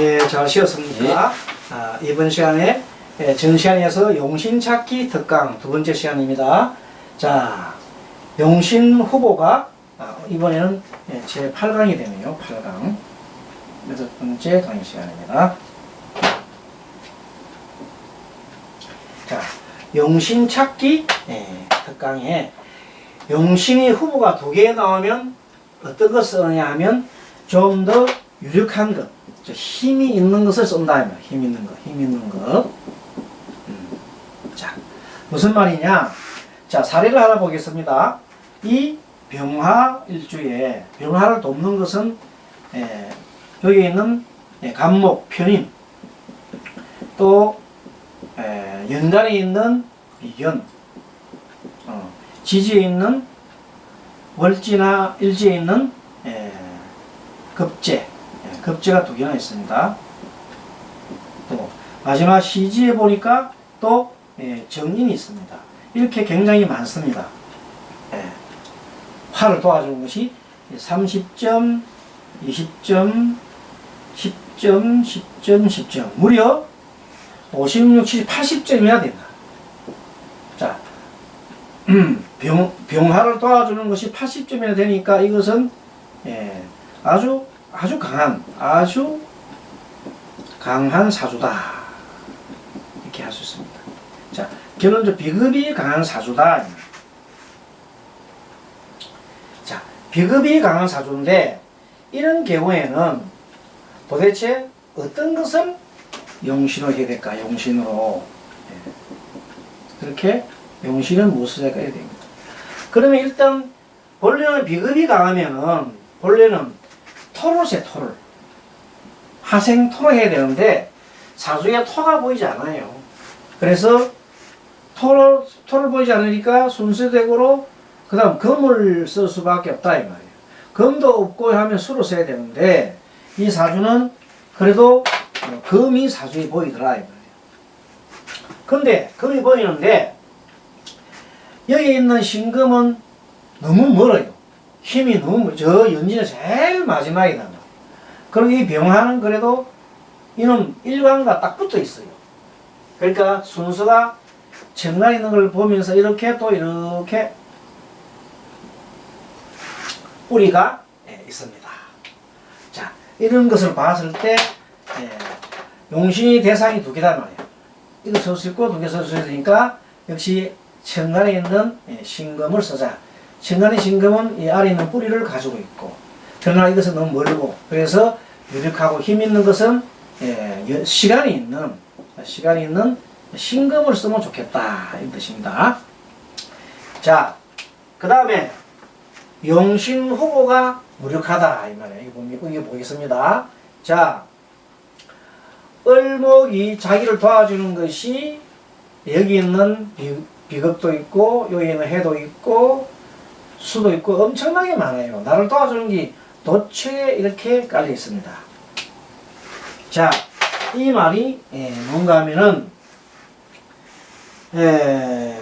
예, 잘 쉬었습니까? 아, 이번 시간에 예, 정시간에서 용신 찾기 특강 두 번째 시간입니다. 자, 용신 후보가 아, 이번에는 예, 제 8강이 되네요. 8강. 여섯 번째 강의 시간입니다. 자, 용신 찾기 예, 특강에 용신이 후보가 두 개 나오면 어떤 거 쓰느냐 하면 좀 더 유력한 것, 저 힘이 있는 것을 말이야. 힘 있는 거, 힘 있는 것. 음. 자, 무슨 말이냐? 자, 사례를 하나 보겠습니다. 이 병화 일주에 병화를 돕는 것은 에, 여기 있는 예, 간목, 편인, 또 에, 연간에 있는 비견, 어, 지지에 있는 월지나 일지에 있는 에, 급제, 예, 급제가 두 개나 있습니다. 또 마지막 시지에 보니까 또 예, 정인이 있습니다. 이렇게 굉장히 많습니다. 예. 화를 도와주는 것이 30점, 20점, 10점, 10점, 10점. 무려 56, 70, 80점이나 된다. 자, 병, 병화를 도와주는 것이 80점이나 되니까 이것은 예, 아주 아주 강한 아주 강한 사주다 이렇게 할 수 있습니다. 자 결론적 비급이 강한 사주다. 자 비급이 강한 사주인데 이런 경우에는 도대체 어떤 것을 용신으로 해야 될까? 용신으로 예. 그렇게 용신은 무엇을 해야 됩니다. 그러면 일단 본래는 비급이 강하면은 본래는 토를 세 토를 하생 토를 해야 되는데 사주에 토가 보이지 않아요. 그래서 토를 토를 보이지 않으니까 순서대로 그 다음 금을 쓸 수밖에 없다 이 말이에요. 금도 없고 하면 수로 써야 되는데 이 사주는 그래도 어, 금이 사주에 보이더라 이 말이에요. 근데 금이 보이는데 여기 있는 신금은 너무 멀어요. 힘이 너무 저 연진의 제일 마지막이다. 말이에요. 그리고 이 병화는 그래도 이놈 일관과 딱 붙어 있어요. 그러니까 순서가 정말 있는 걸 보면서 이렇게 또 이렇게 뿌리가 예, 있습니다. 자, 이런 것을 봤을 때 예, 용신이 대상이 두 개단 말이에요. 이거 쓸수 있고 두 개 쓸 수 있으니까 역시 천간에 있는 예, 신금을 쓰자. 천간의 신금은 이 아래 있는 뿌리를 가지고 있고 그러나 이것은 너무 멀고 그래서 유력하고 힘 있는 것은 예, 여- 시간이 있는 시간이 있는 신금을 쓰면 좋겠다 이 뜻입니다. 자, 그 다음에 후보가 무력하다 이 말이에요. 이거 보면 이거 보겠습니다. 자, 을목이 자기를 도와주는 것이 여기 있는 비, 비급도 있고 여기 있는 해도 있고 수도 있고 엄청나게 많아요. 나를 도와주는 게 도처에 이렇게 깔려 있습니다. 자, 이 말이 예, 뭔가 하면은 예,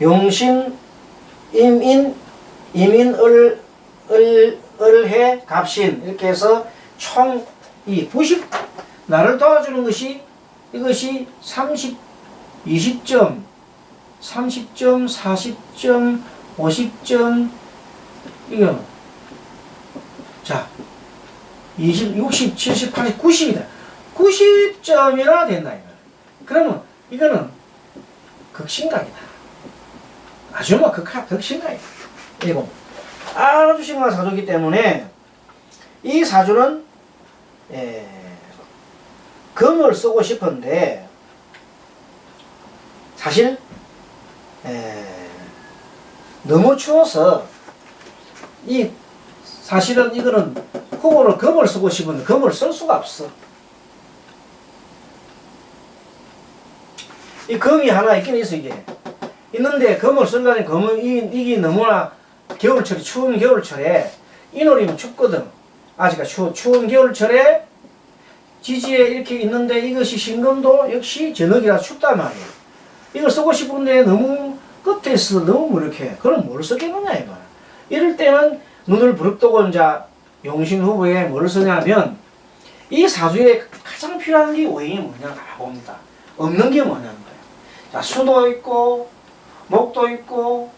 용신 임인 임인 을, 을, 을해 갑신 이렇게 해서 총 이 90 나를 도와주는 것이 이것이 30 20점 30점 40점 50점 이거 자 20, 60, 70, 80, 90이다. 90점이나 된다 이거 그러면 이거는 극신각이다. 아주 뭐 극하, 극신각이다. 이거 아주 심한 사주기 때문에 이 사주는 에, 금을 쓰고 싶은데 사실 에, 너무 추워서 이 사실은 이거는 후보를 금을 쓰고 싶은데 금을 쓸 수가 없어. 이 금이 하나 있긴 있어 이게. 있는데 금을 쓰려니 금은 이, 이게 너무나 겨울철이 추운 겨울철에 이놀이면 춥거든. 아직까 추, 추운 겨울철에 지지에 이렇게 있는데 이것이 신금도 역시 저녁이라 춥단 말이야. 이걸 쓰고 싶은데 너무 끝에 있어 너무 무력해. 그럼 뭘 쓰겠느냐 이 말. 이럴 때는 눈을 부릅뜨고 이제 용신 후보에 뭘 쓰냐면 이 사주에 가장 필요한 게 원인이 뭐냐 알아봅니다. 없는 게 뭐냐는 거예요. 자, 수도 있고, 목도 있고,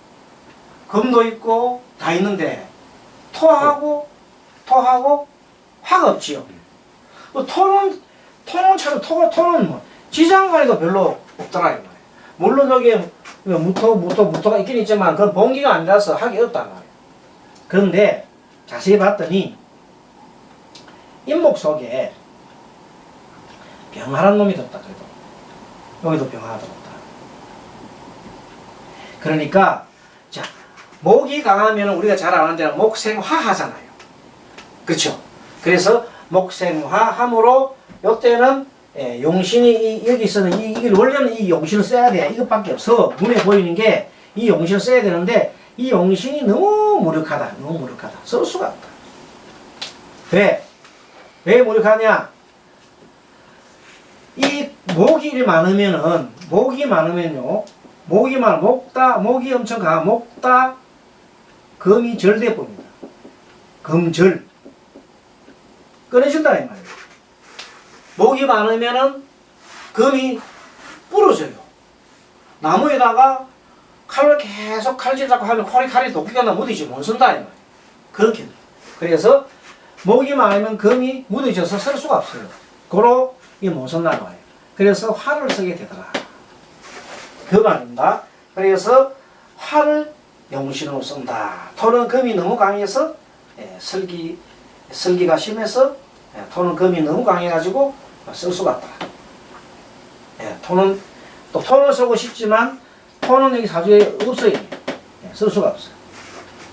금도 있고, 다 있는데, 토하고, 토하고, 화가 없지요. 뭐 토는, 토는 차로, 토가, 토는 뭐, 지장간에도 별로 없더라, 이 말이에요. 물론 여기에 무토, 무토, 무토가 있긴 있지만, 그건 본기가 아니라서 하기 어렵단 말이에요. 그런데, 자세히 봤더니, 인목 속에 병하는 놈이 들었다 그래도. 여기도 병하나 들었다. 그러니까 자 목이 강하면 우리가 잘 아는 대로 목생화 하잖아요. 그렇죠 그래서 목생화 함으로 요때는 예, 용신이 이, 여기서는 이, 이게 원래는 이 용신을 써야 돼 이것밖에 없어 눈에 보이는 게 이 용신을 써야 되는데 이 용신이 너무 무력하다 너무 무력하다 쓸 수가 없다 왜? 왜 무력하냐? 이 목이 많으면은 목이 많으면요. 목이 많 목다 목이 엄청 강한 목다 금이 절돼 봅니다. 금절 끊어진다 이 말이에요. 목이 많으면은 금이 부러져요. 나무에다가 칼을 계속 칼질 잡고 하면 칼이 칼이 도끼가 나 묻이지 못 쓴다 이 말이에요. 그렇게. 그래서 목이 많으면 금이 묻어져서 쓸 수가 없어요. 고로 이못 쓴다는 거예요. 그래서 활을 쓰게 되더라. 그 말입니다. 그래서 활을 용신으로 쓴다. 토는 금이 너무 강해서 예, 설기 설기가 심해서 예, 토는 금이 너무 강해가지고 쓸 수가 없다. 예, 토는 또 토는 쓰고 싶지만 토는 여기 사주에 없어요. 예, 쓸 수가 없어요.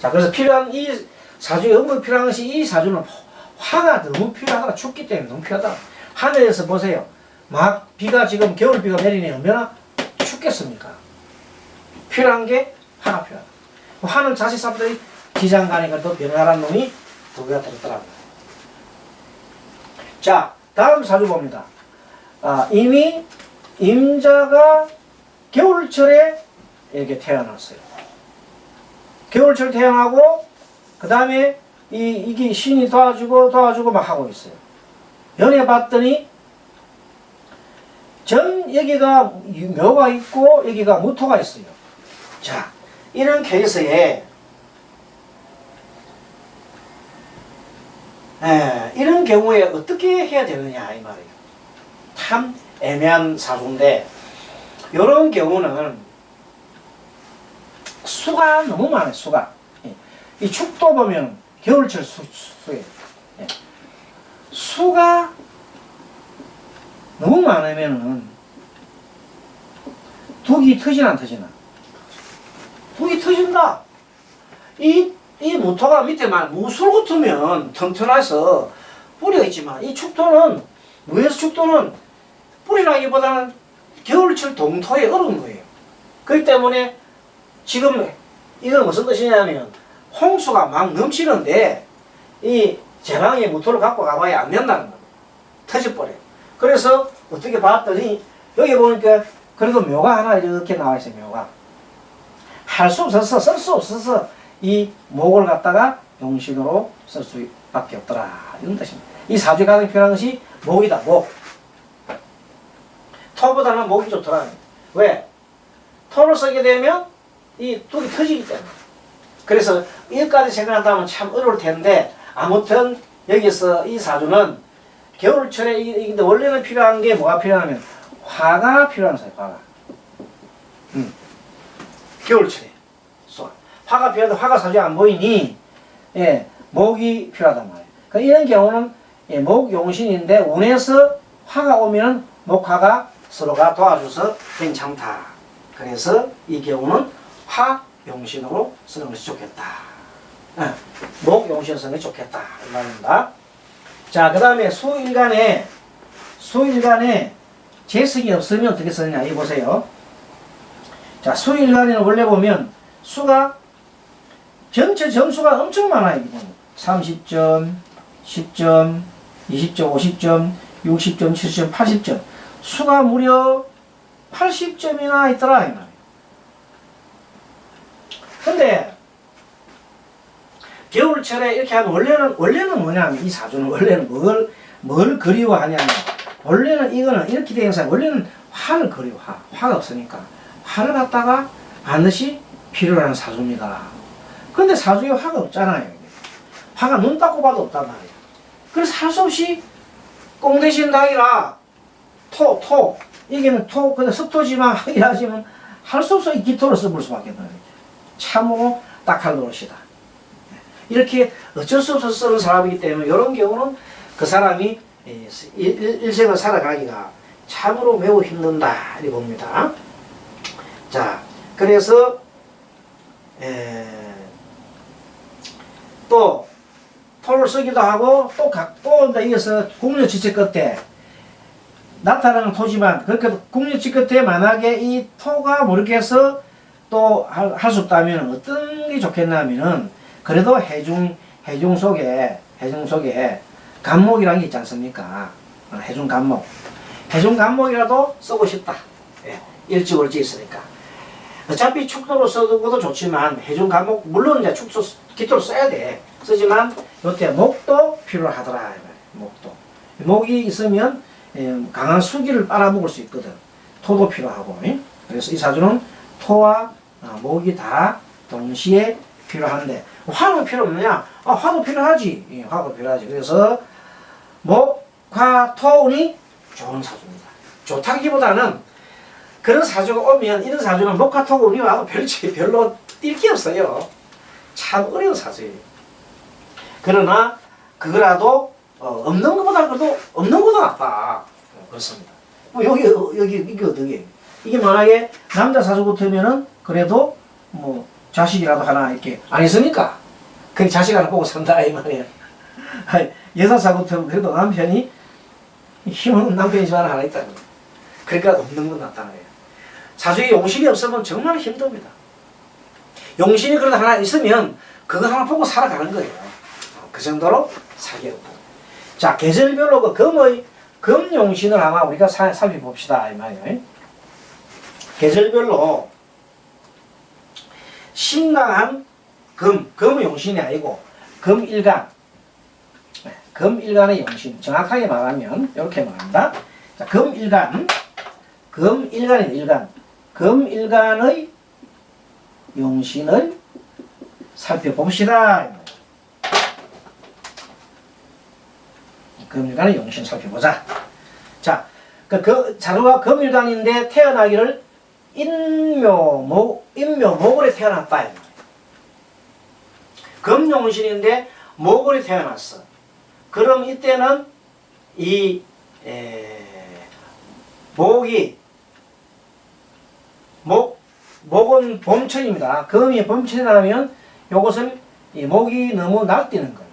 자 그래서 필요한 이 사주에 업무 필요한 것이 이 사주는 화가 너무 필요하다. 춥기 때문에 너무 필요하다. 하늘에서 보세요. 막 비가 지금 겨울 비가 내리니 얼마나 춥겠습니까? 필요한 게 화가 필요하다. 화는 자식 사람들이 가니까 또 명나란 놈이 두 개가 들었더라고요. 자, 다음 사주 봅니다. 아, 이미 임자가 겨울철에 이렇게 태어났어요. 겨울철 태어나고 그 다음에 이 이게 신이 도와주고 도와주고 막 하고 있어요. 연애 봤더니 전 여기가 묘가 있고 여기가 무토가 있어요. 자, 이런 케이스에 에, 이런 경우에 어떻게 해야 되느냐 이 말이에요. 참 애매한 사주인데 이런 경우는 수가 너무 많아요. 수가 예. 이 축도 보면 겨울철 수, 수에 예. 수가 너무 많으면은 둑이 터지나 안 터지나? 둑이 터진다. 이, 이 모터가 밑에만 무술 같으면 튼튼해서 뿌리가 있지만 이 축도는 무에서 축도는 뿌리라기보다는 겨울철 동토에 얼은 거예요. 그렇기 때문에 지금 이건 무슨 뜻이냐면 홍수가 막 넘치는데 이 제방에 무토를 갖고 가봐야 안 된다는 거예요. 터져버려요. 그래서 어떻게 봤더니 여기 보니까 그래도 묘가 하나 이렇게 나와 있어요. 묘가 할 수 없어서 쓸 수 없어서 이 목을 갖다가 용신으로 쓸 수밖에 없더라 이런 뜻입니다. 이 사주에 가장 필요한 것이 목이다. 목. 토보다는 목이 좋더라. 왜? 토를 쓰게 되면 이 둑이 터지기 때문에. 그래서 이것까지 생각한다면 참 어려울 텐데 아무튼 여기서 이 사주는 겨울철에 이, 이- 근데 원래는 필요한 게 뭐가 필요하면 화가 필요한 사요 화가. 음. 겨울철에 쏘. 화가 필요한데 화가 사주에 안 보이니 예 목이 필요하단 말이에요. 그 이런 경우는 예, 목 용신인데 운에서 화가 오면 목화가 서로가 도와줘서 괜찮다. 그래서 이 경우는 화 용신으로 쓰는 것이 좋겠다. 예, 목 용신 쓰는 것이 좋겠다. 이 말입니다. 자, 그 다음에 수일간에, 수일간에 재성이 없으면 어떻게 쓰느냐, 이 보세요. 자, 수일간에는 원래 보면 수가 전체 점수가 엄청 많아요, 이거는. 30점, 10점, 20점, 50점, 60점, 70점, 80점. 수가 무려 80점이나 있더라, 이. 근데, 겨울철에 이렇게 하면 원래는 원래는 뭐냐면 이 사주는 원래는 뭘 뭘 그리워하냐면 원래는 이거는 이렇게 된 행사 원래는 화를 그리워 화 화가 없으니까 화를 갖다가 반드시 하는 사주입니다. 근데 사주에 화가 없잖아요. 화가 눈 닦고 봐도 없단 말이에요. 그래서 할 수 없이 꽁 대신 닭이라 토, 토. 이게는 토, 근데 습토지만 이라지만 할 수 없어 이 기토를 써볼 수밖에 없는 거예요. 참으로 딱할 노릇이다. 이렇게 어쩔 수 없어서 쓰는 사람이기 때문에 이런 경우는 그 사람이 예, 일- 일- 일생을 살아가기가 참으로 매우 힘든다 이 봅니다. 자, 그래서 에, 또 토를 쓰기도 하고 또 각, 또 이어서 국력지체 끝에 나타나는 토지만 그렇게 국력지 끝에 만약에 이 토가 모르겠어 또 할 수 없다면 어떤 게 좋겠냐면은 그래도 해중 해중 속에 해중 속에 간목이라는 게 있지 않습니까? 어, 해중 간목 해중 간목이라도 쓰고 싶다. 예, 일지월지 있으니까. 어차피 축도로 써도 좋지만 해중 간목 물론 이제 축소 기토로 써야 돼. 쓰지만 요때 목도 필요하더라. 목도 목이 있으면 예, 강한 수기를 빨아먹을 수 있거든. 토도 필요하고. 예? 그래서 이 사주는 토와 어, 목이 다 동시에 필요한데 화는 필요 없느냐? 아, 화도 필요하지. 예, 화도 필요하지. 그래서 목, 화, 토 운이 좋은 사주입니다. 좋다기보다는 그런 사주가 오면 이런 사주는 목화, 토가 운이 와도 별로 별로 뛸게 없어요. 참 어려운 사주예요. 그러나 그거라도 어, 없는 것보다 그래도 없는 것보다 낫다. 어, 그렇습니다. 뭐 여기 어, 여기 이게 어떻게? 이게 만약에 남자 사주 같으면은 그래도 뭐 자식이라도 하나 이렇게 안 있으니까 그 자식 하나 보고 산다 이. 아니, 여자 사주 같으면 그래도 남편이 힘은 남편이지만 하나 있다는 거예요. 그러니까 없는 건 낫다는 거예요. 사주에 용신이 없으면 정말 힘듭니다. 용신이 그래도 하나 있으면 그거 하나 보고 살아가는 거예요. 어, 그 정도로 사기 없다. 자, 계절별로 그 금의, 금용신을 아마 우리가 사- 살펴봅시다. 이 말이에요. 계절별로 신강한 금, 금의 용신이 아니고 금일간. 네, 금일간의 용신. 정확하게 말하면 이렇게 말한다. 자, 금일간. 금일간의 일간. 금일간의 용신을 살펴봅시다. 금일간의 용신 살펴보자. 자, 그, 그 자루가 금일간인데 태어나기를 인묘목, 인묘목월에 태어났다. 금용신인데 목월에 태어났어. 그럼 이때는 이 에, 목이 목 목은 봄철입니다. 금이 봄철이 나면 요것은 이 목이 너무 날뛰는 거예요.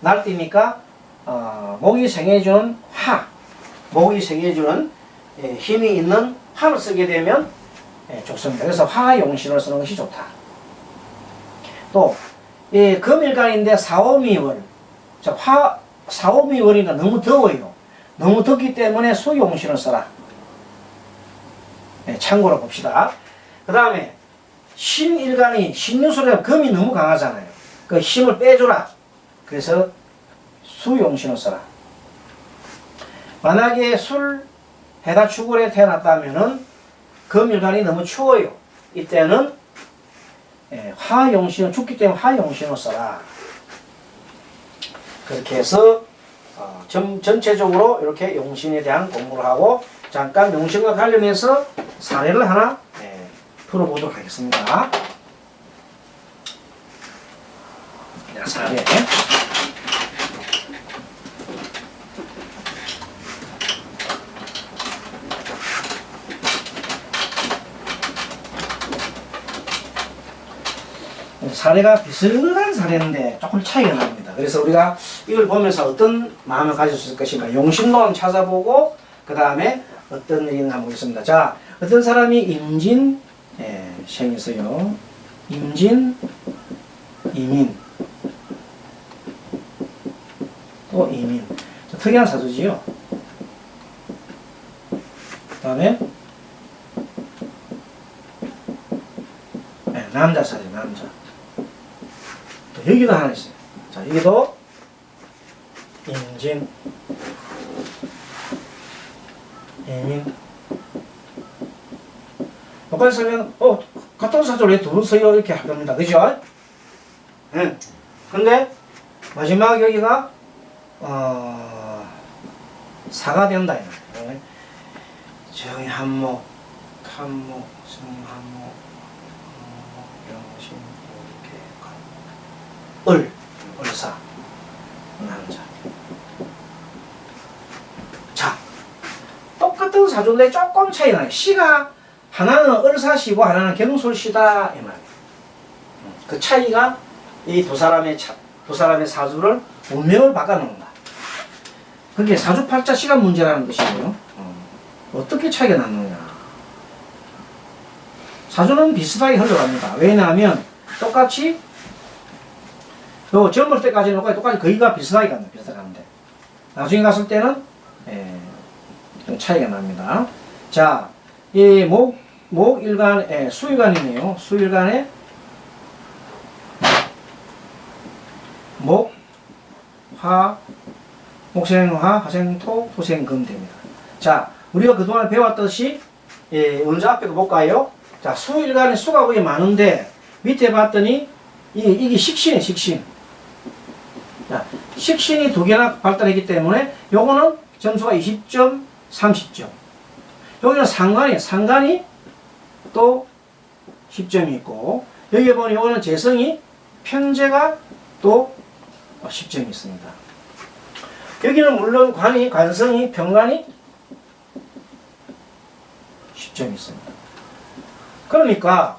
날뛰니까 어, 목이 생해주는 화, 목이 생해주는 예, 힘이 있는 화를 쓰게 되면 예, 좋습니다. 그래서 화용신을 쓰는 것이 좋다. 또, 이 금일간인데 사오미월, 자, 화, 사오미월이니까 너무 더워요. 너무 덥기 때문에 수용신을 써라. 예, 참고로 봅시다. 그 다음에 신일간이 신유술에 금이 너무 강하잖아요. 그 힘을 빼줘라. 그래서 수용신을 써라. 만약에 술 해다 축월에 태어났다면은 금일간이 너무 추워요. 이때는 예, 화용신을 죽기 때문에 화용신을 써라. 그렇게 해서 어, 전, 전체적으로 이렇게 용신에 대한 공부를 하고 잠깐 용신과 관련해서 사례를 하나 예, 풀어보도록 하겠습니다. 자, 사례. 사례가 비슷한 사례인데 조금 차이가 납니다. 그래서 우리가 이걸 보면서 어떤 마음을 가질 수 있을 것인가 용신론 찾아보고 그 다음에 어떤 일이 있나 보겠습니다. 자, 어떤 사람이 임진 예, 시행했어요. 임진, 이민, 또 이민. 자, 특이한 사주지요. 그 다음에 네, 남자 사주, 남자. 또 여기도 하나 있어요. 자, 여기도 임진, 이민. 여기까지 쓰면, 어, 같은 사주를 왜두번 써요? 이렇게 할 겁니다. 그죠? 응. 근데, 마지막 여기가, 어, 사가 된다. 이 말이에요. 정의 한목, 한목, 성한목, 한목, 영신, 이렇게 을, 을사, 남자. 자, 똑같은 사주인데 조금 차이 나요. 시가 하나는 을사시고 하나는 경솔시다 이 말이에요. 그 차이가 이 두 사람의 차, 두 사람의 사주를 운명을 바꿔놓는다. 그게 사주팔자 시간 문제라는 것이고요. 어, 어떻게 차이가 나느냐. 사주는 비슷하게 흘러갑니다. 왜냐하면 똑같이 요 젊을 때까지는 똑같이 거의가 비슷하게 간다. 가는데 나중에 갔을 때는 예, 좀 차이가 납니다. 자, 이 목, 목일간, 예, 수일간이네요. 수일간에 목, 화, 목생화, 화생토, 토생금 됩니다. 자, 우리가 그동안 배웠듯이 예, 먼저 앞에 거 볼까요? 자, 수일간에 수가 거의 많은데 밑에 봤더니 이, 이게 식신이 식신. 자, 식신이 두 개나 발달했기 때문에 요거는 점수가 20점, 30점. 여기는 상관이, 상관이 또 10점이 있고, 여기 보면 요거는 재성이 편제가 또 10점이 있습니다. 여기는 물론 관이, 관성이, 병관이 10점이 있습니다. 그러니까,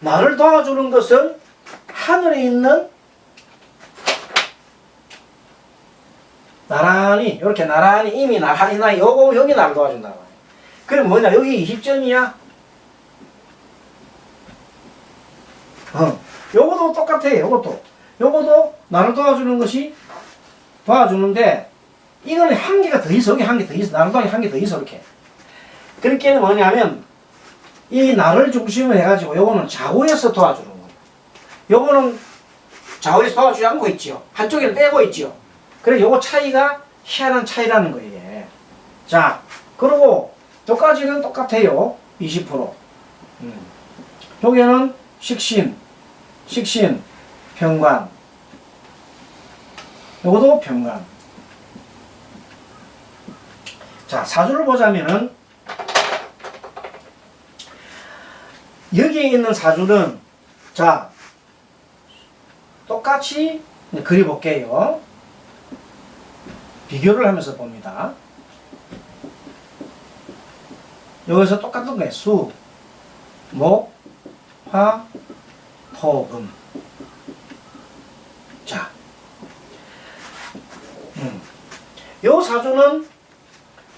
나를 도와주는 것은 하늘에 있는 나란히 이렇게 나란히 이미 나란히 나 요거 여기 나를 도와준다고 그럼 뭐냐 여기 20점이야 어 요것도 똑같아 요것도 요것도 나를 도와주는 것이 도와주는데 이거는 한 개가 더 있어 여기 한 개 더 있어 나를 도와주는 한개 더 있어 이렇게 그렇게 뭐냐면 이 나를 중심으로 해가지고 요거는 좌우에서 도와주는 거예요 요거는 좌우에서 도와주지 않고 있지요 한쪽에는 빼고 있지요 그래 요거 차이가 희한한 차이라는 거예요. 자, 그리고 여기까지는 똑같아요. 20%. 음. 여기는 식신, 식신, 병관. 요것도 병관. 자, 사주를 보자면은 여기에 있는 사주는 자, 똑같이 그려볼게요. 비교를 하면서 봅니다. 여기서 똑같은 거예요. 수, 목, 화, 토, 금. 자, 음. 요 사주는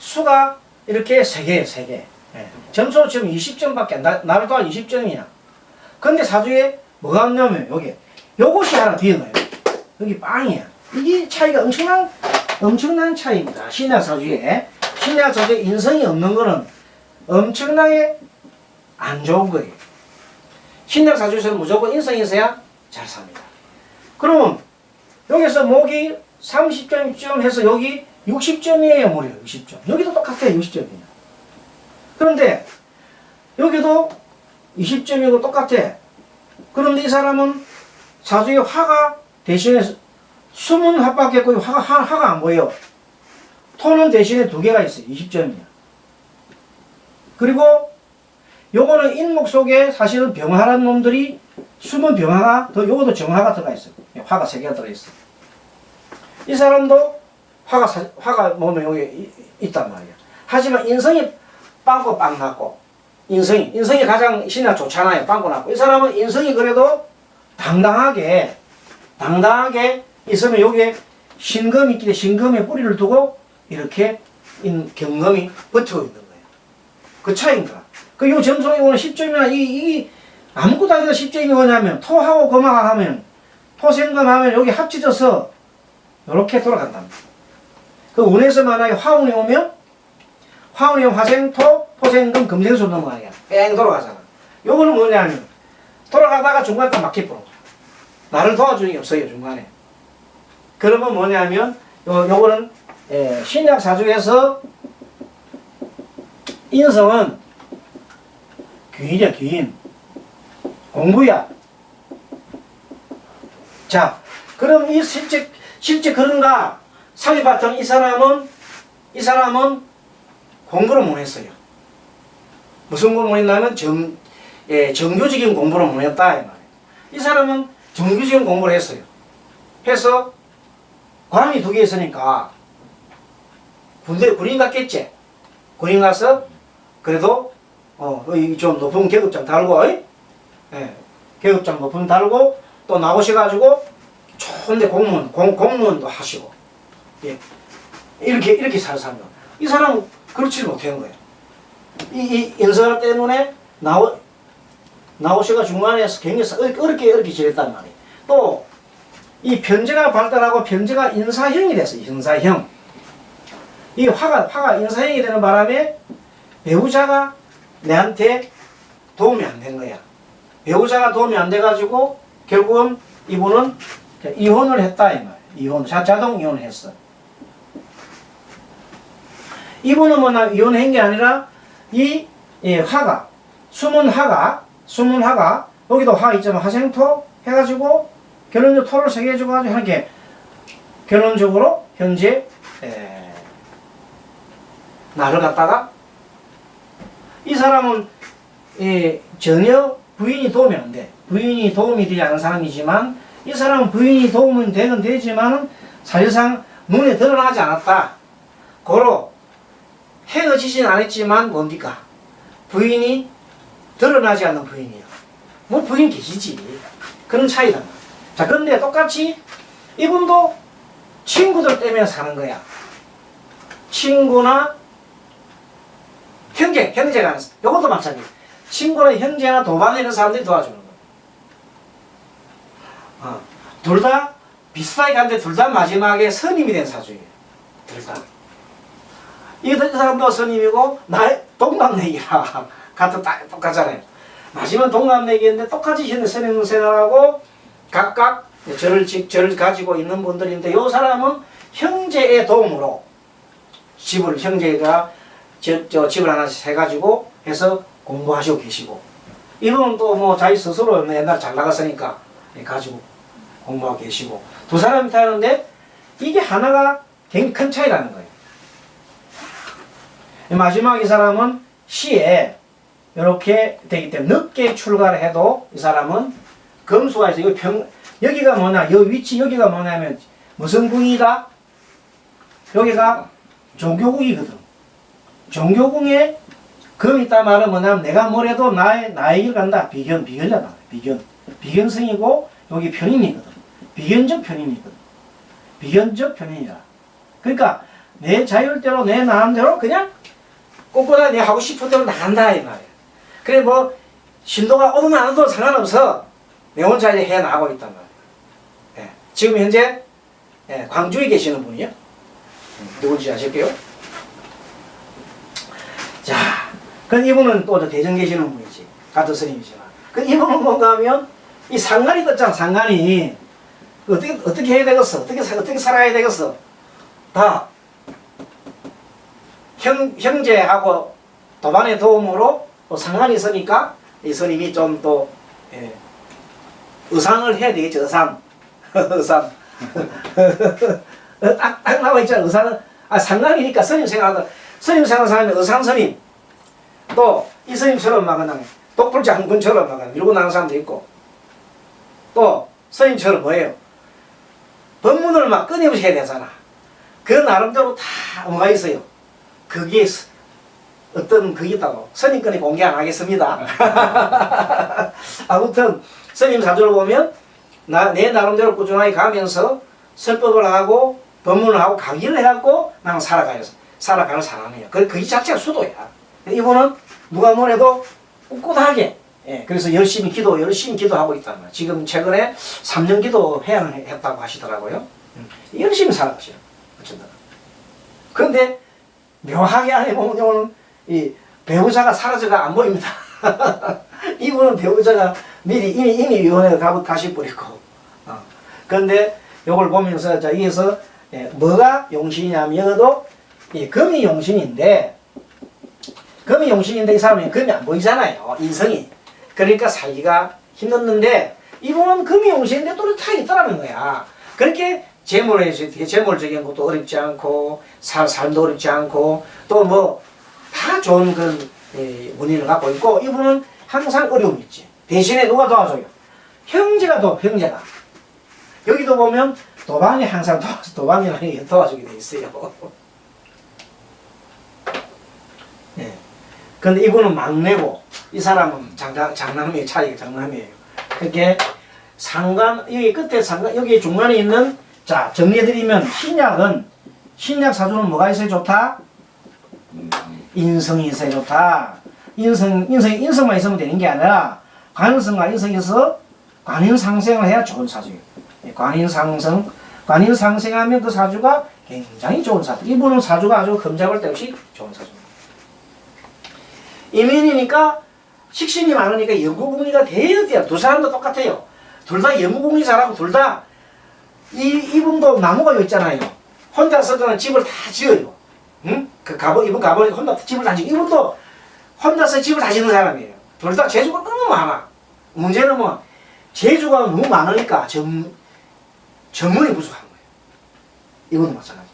수가 이렇게 세 개예요, 세 개. 예. 점수 지금 20점밖에 안, 나, 나를 도한 20점이야. 근데 사주에 뭐가 없냐면, 여기, 요것이 하나 뒤에 나요. 여기 빵이야. 이게 차이가 엄청난 엄청난 차이입니다. 신약 사주에 신약 사주에 인성이 없는 거는 엄청나게 안 좋은 거예요. 신약 사주에서는 무조건 인성이 있어야 잘 삽니다. 그러면 여기서 목이 30점 해서 여기 60점이에요, 무려 60점. 여기도 똑같아요, 60점이에요. 그런데 여기도 20점이고 똑같아. 그런데 이 사람은 사주에 화가 대신에 숨은 화밖에 없고 화가, 화, 화가 안 보여. 토는 대신에 두 개가 있어요. 20점이야. 그리고 요거는 인목 속에 사실은 병화라는 놈들이 숨은 병화가 더 요것도 정화가 들어가 있어요. 화가 세 개가 들어 있어. 이 사람도 화가 사, 화가 몸에 여기 이- 있단 말이야. 하지만 인성이 빵꾸 빵 났고 인성이 인성이 가장 신나 좋잖아요. 빵꾸 났고 이 사람은 인성이 그래도 당당하게 당당하게 있으면 여기에 신금이 있길래 신금에 뿌리를 두고 이렇게 인, 경금이 버티고 있는 거예요. 그 차이인가. 그 요 점수가 이거는 10점이나 이, 이 아무것도 아니다 10점이 뭐냐면 토하고 금화가 하면 토생금 하면 여기 합쳐져서 이렇게 돌아간답니다. 그 운에서 만약에 화운이 오면 화운이 화생토, 토생금, 금생수 넘어가야 뺑 돌아가잖아. 요거는 뭐냐면 돌아가다가 중간 딱 막혀버려. 나를 도와주는 게 없어요 중간에. 그러면 뭐냐면 요, 요거는 예, 신약 사주에서 인성은 귀인이야, 귀인. 공부야. 자, 그럼 이 실제, 실제 그런가? 살펴봤더니 이 사람은, 이 사람은 공부를 못 했어요. 무슨 공부를 했냐면 정, 예, 정규적인 공부를 못 했다. 이 말이에요. 이 사람은 정규적인 공부를 했어요. 해서 관이 두 개 있으니까 군대 군인 갔겠지. 군인 가서 그래도 어좀 높은 계급장 달고, 이? 예, 계급장 높은 달고 또 나오셔가지고 좋은데 공무원 공, 공무원도 하시고 예, 이렇게 이렇게 살 사람. 이 사람은 그렇지 못한 거예요. 이, 이 인사 때문에 나오 나오시가 중간에서 굉장히 서- 어렵게 어렵게 지냈단 말이에요. 또 이 편제가 발달하고 편제가 인사형이 됐어요. 인사형. 이 화가 화가 인사형이 되는 바람에 배우자가 내한테 도움이 안 된 거야. 배우자가 도움이 안 돼가지고 결국은 이분은 이혼을 했다 이 말. 이혼 자 자동 이혼을 했어. 이분은 뭐나 이혼한 게 아니라 이 예, 화가 숨은 화가 숨은 화가 여기도 화 있지만 화생토 해가지고 결혼적 토를 세개 해줘가지고 이렇게 결혼적으로 현재 에, 나를 갖다가 이 사람은 예, 전혀 부인이 도움이 안 돼. 부인이 도움이 되지 않은 사람이지만 이 사람은 부인이 도움은 되는 되지만 사실상 눈에 드러나지 않았다. 고로 헤어지진 않았지만 뭡니까? 부인이 드러나지 않는 부인이에요. 뭐 부인 계시지. 그런 차이다. 자, 그런데 똑같이 이분도 친구들 때문에 사는 거야. 친구나 형제, 형제가 요것도 마찬가지. 친구나 형제나 도반에 있는 사람들이 도와주는 거야. 어, 둘다 비슷하게 가는데 둘 다 마지막에 선임이 된 사주예요. 둘 다. 이 사람도 선임이고 나의 동갑내기라 같은 딱 똑같잖아요. 마지막 동갑내기인데 똑같이 현재 선임 생활하고 각각 지- 저를 가지고 있는 분들인데 이 사람은 형제의 도움으로 집을 형제가 저, 저 집을 하나씩 해가지고 해서 공부하시고 계시고 이분은 또 뭐 자기 스스로 옛날 잘 나갔으니까 가지고 공부하고 계시고 두 사람이 타는데 이게 하나가 굉장히 큰 차이라는 거예요. 마지막 이 사람은 시에 이렇게 되기 때문에 늦게 출가를 해도 이 사람은 금수가 있어. 요 평, 여기가 뭐냐, 요 위치 여기가 뭐냐면 무슨 궁이다? 여기가 종교궁이거든. 종교궁에 금이 있다 말은 뭐냐면 내가 뭐래도 나의, 나의 길 간다. 비견, 비견이다. 비견. 비견성이고 여기 편인이거든. 비견적 편인이거든. 비견적 편인이다. 그러니까 내 자율대로 내 마음대로 그냥 꿈꾸다 내 하고 싶은 대로 나간다 이 말이야. 그래 뭐 신도가 오든 안 오든 상관없어. 내 혼자 이제 해 나가고 있단 말이야. 예. 지금 현재 예, 광주에 계시는 분이요. 누군지 아실게요? 자, 그럼 이분은 또 대전 계시는 분이지. 같은 스님이지만. 그 이분은 뭔가 하면 이 상관이 떴잖아, 상관이. 어떻게, 어떻게 해야 되겠어? 어떻게, 사- 어떻게 살아야 되겠어? 다 형, 형제하고 도반의 도움으로 또 상관이 있으니까 이 스님이 좀또 예, 의상을 해야 되겠죠 의상 의상 딱, 딱 나와 있잖아 의상은 아 상관이니까 스님 생각하다 스님 생각하는 사람이 의상 스님 또 이 스님처럼 막 그냥 독불 장군처럼 막 밀고 나는 사람도 있고 또 스님처럼 뭐예요 법문을 막 끊임없이 해야 되잖아 그 나름대로 다 뭐가 있어요 그게 스- 어떤 그게 있다고 스님권이 공개 안 하겠습니다. 아무튼 스님 사주를 보면 나, 내 나름대로 꾸준하게 가면서 설법을 하고 법문을 하고 강의를 해갖고 나는 살아가요. 살아가는 사람이에요. 그, 그 자체가 수도야. 이분은 누가 뭐래도 꿋꿋하게 예, 그래서 열심히 기도, 열심히 기도하고 있단 말이에요. 지금 최근에 3년 기도 회양을 했다고 하시더라고요. 음, 열심히 살아가시요 어쨌든. 그런데 묘하게 안에 보면 오늘 이 배우자가 사라져가 안 보입니다. 이분은 배우자가 미리 이미 이미 이혼해 가 가시 뿌리고. 어. 그런데 요걸 보면서 자 여기서 예, 뭐가 용신이냐면 여기도 이 금이 용신인데 금이 용신인데 이 사람은 금이 안 보이잖아요. 인성이. 그러니까 살기가 힘들는데 이분은 금이 용신인데 또다 있더라는 거야. 그렇게 어떻게 재물적인 것도 어렵지 않고 살, 삶도 어렵지 않고 또 뭐 다 좋은 그런 예, 문의를 갖고 있고 이분은 항상 어려움이 있지. 대신에 누가 도와줘요? 형제가 도 형제가. 여기도 보면 도방이 항상 도와, 도방이라는 도와주게 돼 있어요. 근데 이분은 막내고 이 사람은 장장 장남이에요. 차이가 장남이에요. 그렇게 상관 여기 끝에 상관 여기 중간에 있는 자 정리해드리면 신약은 신약 사주는 뭐가 있어야 좋다? 인성이 있어야 좋다. 인성 인성 인성만 있으면 되는 게 아니라 관성과 인성에서 관인 상생을 해야 좋은 사주예요. 예, 관인 상승 관인 상생하면 그 사주가 굉장히 좋은 사주. 이분은 사주가 아주 검잡을 데 없이 좋은 사주입니다. 이민이니까 식신이 많으니까 영구공리가 돼야 돼요. 두 사람도 똑같아요. 둘다 영구공리 잘하고 둘 다 이 이분도 나무가 있잖아요. 혼자서 그냥 집을 다 지어요. 응? 그 가보 이분 가보니까 혼자 집을 다 지고 이분도 혼자서 집을 다 짓는 사람이에요. 둘 다 재주가 너무 많아. 문제는 뭐 재주가 너무 많으니까 정 정문이 부족한 거예요. 이것도 마찬가지.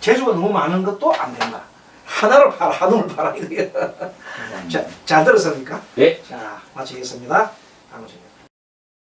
재주가 너무 많은 것도 안 된다. 하나를 팔아, 한우를 팔아 이거예요. 자, 잘 들었습니까? 네. 자, 마치겠습니다. 다음 시간에.